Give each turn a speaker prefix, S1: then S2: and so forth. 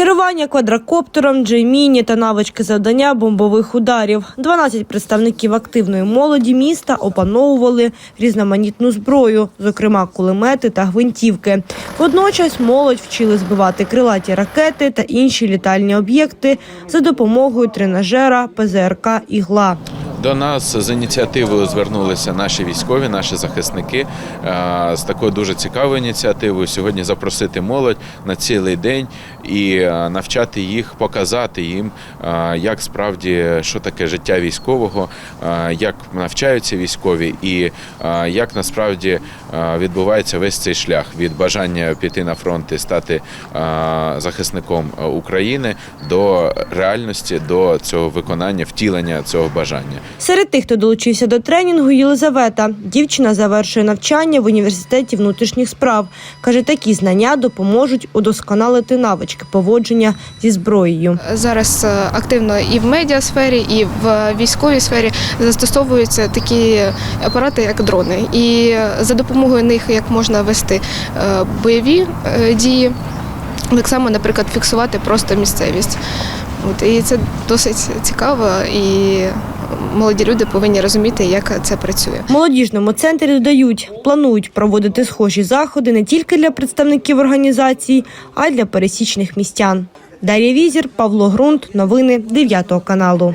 S1: Керування квадрокоптером, джейміні та навички завдання бомбових ударів. 12 представників активної молоді міста опановували різноманітну зброю, зокрема кулемети та гвинтівки. Водночас молодь вчили збивати крилаті ракети та інші літальні об'єкти за допомогою тренажера ПЗРК «Ігла».
S2: До нас з ініціативою звернулися наші військові, наші захисники е, з такою дуже цікавою ініціативою. Сьогодні запросити молодь на цілий день і е, навчати їх, показати їм, е, як справді що таке життя військового, як навчаються військові, і як насправді відбувається весь цей шлях від бажання піти на фронт і стати захисником України до реальності, до цього виконання, втілення цього бажання.
S1: Серед тих, хто долучився до тренінгу, Єлизавета. Дівчина завершує навчання в університеті внутрішніх справ. Каже, такі знання допоможуть удосконалити навички поводження зі зброєю.
S3: Зараз е, активно і в медіасфері, і в військовій сфері застосовуються такі апарати, як дрони. І за допомогою них як можна вести е, бойові е, дії, так само, наприклад, фіксувати просто місцевість. От, і це досить цікаво, і молоді люди повинні розуміти, як це працює.
S1: Молодіжному центрі додають, планують проводити схожі заходи не тільки для представників організації, а й для пересічних містян. Дар'я Візір, Павло Грунт, новини 9 каналу.